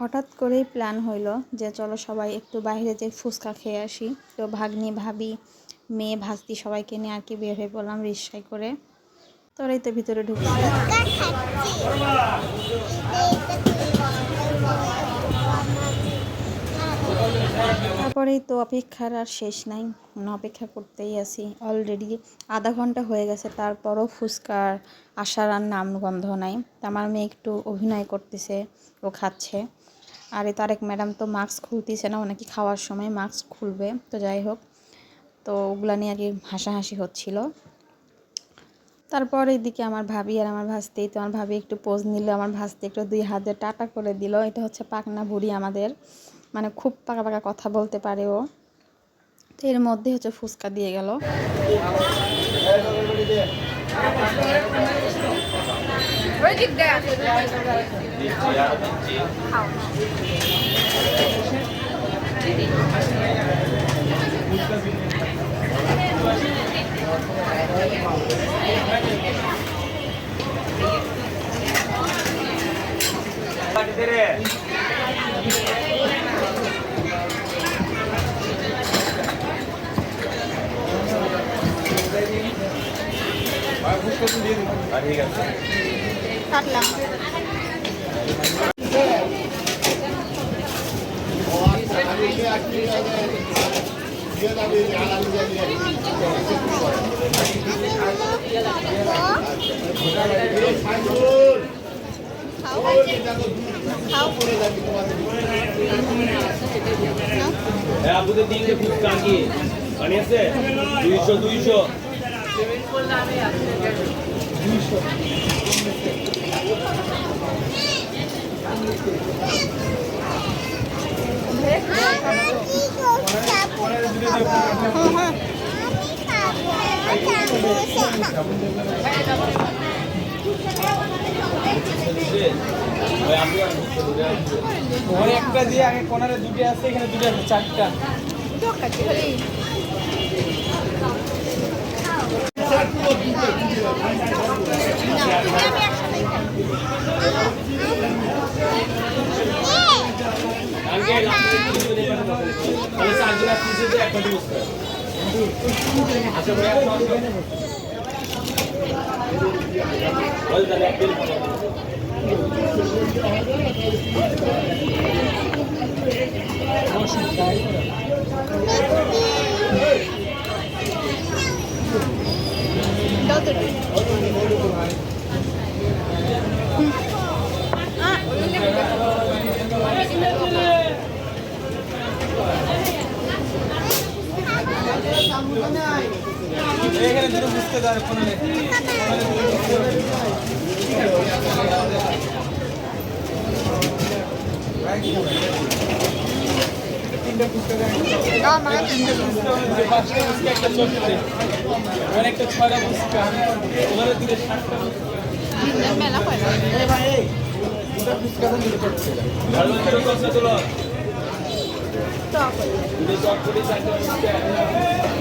হঠাৎ করেই প্ল্যান হইল যে চলো সবাই একটু বাইরে যে ফুচকা খেয়ে আসি। তো ভাগ্নি, ভাবি, মেয়ে, ভাস্তি সবাইকে নিয়ে আর কি বের হয়ে পড়লাম রিক্সায় করে। তোরাই তো ভিতরে ঢুকছি তারপরেই তো অপেক্ষার আর শেষ নাই। অপেক্ষা করতেই আছি। অলরেডি আধা ঘণ্টা হয়ে গেছে, তারপরও ফুচকার আসার আর নাম গন্ধ নাই। আমার মেয়ে একটু অভিনয় করতেছে, ও খাচ্ছে। আর এই তারেক, ম্যাডাম তো মাস্ক খুলতেছে না ও নাকি খাওয়ার সময় মাস্ক খুলবে। তো যাই হোক, তো ওগুলা নিয়ে আর কি হাসাহাসি হচ্ছিল। তারপর এদিকে আমার ভাবি আর আমার ভাস্তি, তো আমার ভাবি একটু পোজ নিল, আমার ভাস্তি একটু দুই হাতে টাটা করে দিল। এটা হচ্ছে পাকনা বুড়ি আমাদের মানে খুব পাকা পাকা কথা বলতে পারে ও। তো এর মধ্যে হচ্ছে ফুচকা দিয়ে গেল। ওই দিক দেখ কাটলাম আপনাদের তিনটে ফুচকা কি পানি আছে দুইশো দুইশো। ওই একটা দিয়ে আগে কোনারে দুটো আছে এখানে দুটো আছে চারটা। আঙ্কেল তাহলে চারজন আসতেছে যে একটা দিবস আচ্ছা ভাই বল তাহলে এক দিন এখানে দুটো বুঝতে দেওয়ার কোনারে কোনারে দুটো বুঝতে দেওয়ার। তিনটা বুঝতে দেওয়ার। তিনটে বুঝতে হচ্ছে, পাঁচটা বুঝতে একটা চলছে ওখানে একটা ছয়টা বুঝতে ওখানে দিলে সাতটা মেলা হয় দুটো বুঝতে দিলে করছে ভালো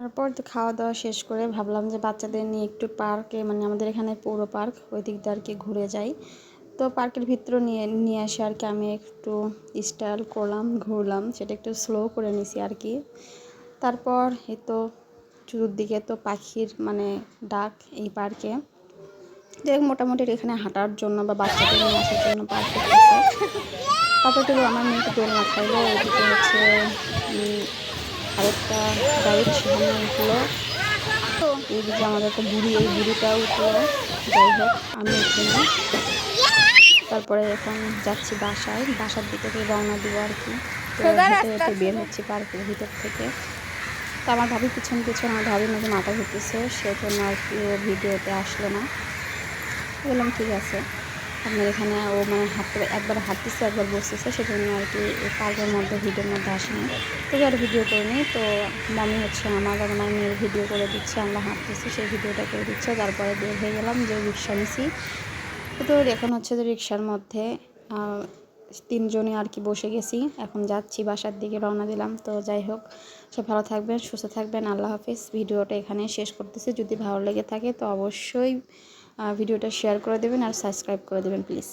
তারপর তো খাওয়া দাওয়া শেষ করে ভাবলাম যে বাচ্চাদের নিয়ে একটু পার্কে মানে আমাদের এখানে পৌর পার্ক, ওই দিক দিয়ে আর কি ঘুরে যাই। তো পার্কের ভিতরে নিয়ে নিয়ে আসে আর কি আমি একটু স্টাইল করলাম, ঘুরলাম, সেটা একটু স্লো করে নিছি আর কি। তারপর এই তো চতুর্দিকে তো পাখির মানে ডাক এই পার্কে। দেখ মোটামুটি এখানে হাঁটার জন্য বা বাচ্চাদের নিয়ে আসার জন্য পারফেক্ট আছে তারপর একটু আমার মেয়েকে দোলনা খাইলো ওইদিকে হচ্ছে আরেকটা গাড়ির সামনে উঠল। এইদিকে আমাদের একটা বুড়ি এই বুড়িটা উঠল। যাই হোক আমি উঠিনি তারপরে এখন যাচ্ছি বাসায়। বাসার দিকে রওনা দিব আর কি। তো বের হচ্ছি পার্কের ভিতর থেকে। তো আমার ভাবি পিছন পিছন আমার ভাবির মধ্যে মাথা ঘুরতেছে, সেজন্য আর কি ও ভিডিওতে আসলো না। বললাম, ঠিক আছে। আপনার এখানে ও মানে হাঁটতে একবার হাঁটতেছে, একবার বসতেছে, সেজন্য আর কি পার্কের মধ্যে ভিডিওর মধ্যে আসেনি। তো আর ভিডিও করে নিই তো মামি হচ্ছে আমার আর আমার মেয়ের ভিডিও করে দিচ্ছে, আমরা হাঁটতেছি, সেই ভিডিওটা করে দিচ্ছে। তারপরে বের হয়ে গেলাম যে রিক্সা নিছি। তো এখন হচ্ছে যে রিক্সার মধ্যে তিনজনে আর কি বসে গেছি। এখন যাচ্ছি, বাসার দিকে রওনা দিলাম। তো যাই হোক সব ভালো থাকবেন, সুস্থ থাকবেন। আল্লাহ হাফিজ। ভিডিওটা এখানে শেষ করতেছি। যদি ভালো লেগে থাকে তো অবশ্যই ভিডিওটা শেয়ার করে দেবেন আর সাবস্ক্রাইব করে দেবেন প্লিজ